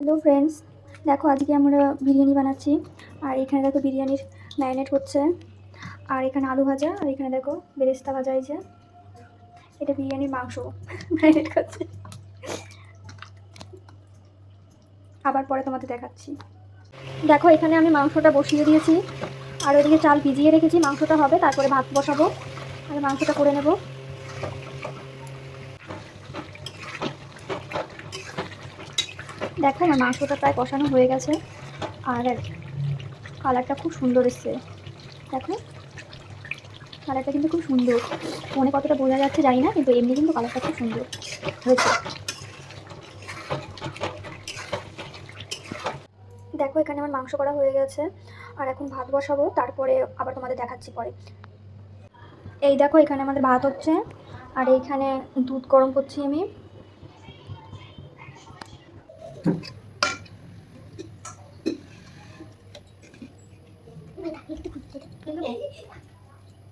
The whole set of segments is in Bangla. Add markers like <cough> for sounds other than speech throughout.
হ্যালো ফ্রেন্ডস দেখো আজকে আমরা বিরিয়ানি বানাচ্ছি। আর এখানে দেখো বিরিয়ানির ম্যারিনেট হচ্ছে। আর এখানে আলু ভাজা, আর এখানে দেখো বেরেস্তা ভাজা যে। এটা বিরিয়ানির মাংস <laughs> ম্যারিনেট করছে। আবার পরে তোমাদের দেখাচ্ছি। দেখো এখানে আমি মাংসটা বসিয়ে দিয়েছি। আর ওদিকে চাল ভিজিয়ে রেখেছি, মাংসটা হবে, তারপরে ভাত বসাবো। আর মাংসটা করে নেব। দেখো আমার মাংসটা প্রায় কষানো হয়ে গেছে। আর কালারটা খুব সুন্দর এসছে। দেখো, কালারটা কিন্তু খুব সুন্দর। ফোনে কতটা বোঝা যাচ্ছে জানি না, কিন্তু এমনি কিন্তু কালারটা খুব সুন্দর হয়েছে। দেখো, এখানে আমার মাংস করা হয়ে গেছে। আর এখন ভাত বসাবো, তারপরে আবার তোমাদের দেখাচ্ছি পরে। এই দেখো, এখানে আমাদের ভাত হচ্ছে। আর এইখানে দুধ গরম করছি আমি।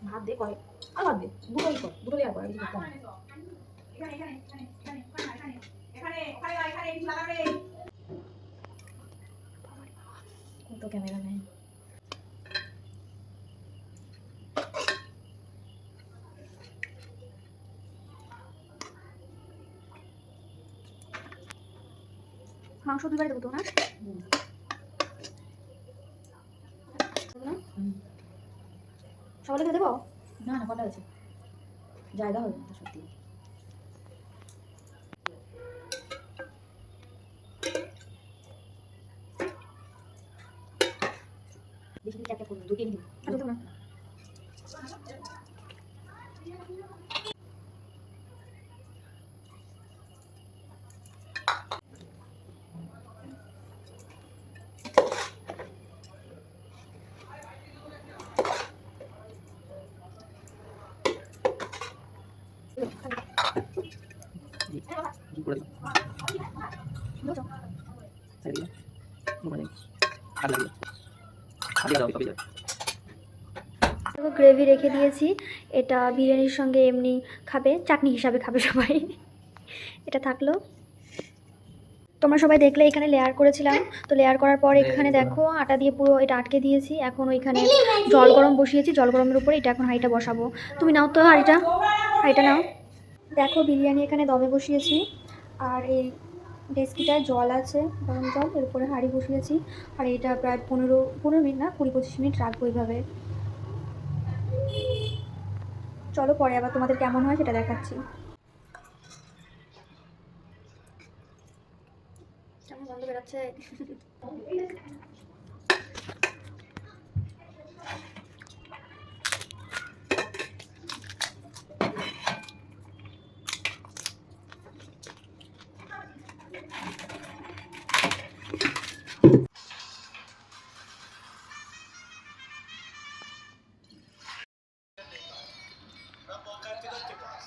ভাত দে করে আর ভাত দে দুটোই কর দুটো লেয়ার কর আর কিছু কম তো ক্যামেরা নেই মাংস দুবারে দেবো তো না? সকালে দেবো? না না কটা আছে? জায়গা হবে না সত্যি। বেশি একটা করব দুটো দিন না? গ্রেভি রেখে দিয়েছি। এটা বিরিয়ানির সঙ্গে এমনি খাবে চাটনি হিসাবে খাবে সবাই। এটা থাকল। তোমরা সবাই দেখলে এখানে লেয়ার করেছিলাম। তো লেয়ার করার পর এখানে দেখো আটা দিয়ে পুরো এটা আটকে দিয়েছি। এখন ওইখানে জল গরম বসিয়েছি জল গরমের উপরে এটা এখন হাঁড়িটা বসাবো। তুমি নাও তো হাঁড়িটা। হাঁড়িটা নাও। দেখো, বিরিয়ানি এখানে দমে বসিয়েছি। আর এই ডেস্কিটায় জল আছে, গরম জল, এর উপরে হাঁড়ি বসিয়েছি। আর এটা প্রায় পনেরো পনেরো মিনিট না, কুড়ি পঁচিশ মিনিট রাখব এইভাবে। চলো, পরে আবার তোমাদের কেমন হয় সেটা দেখাচ্ছি। なポカってなってます。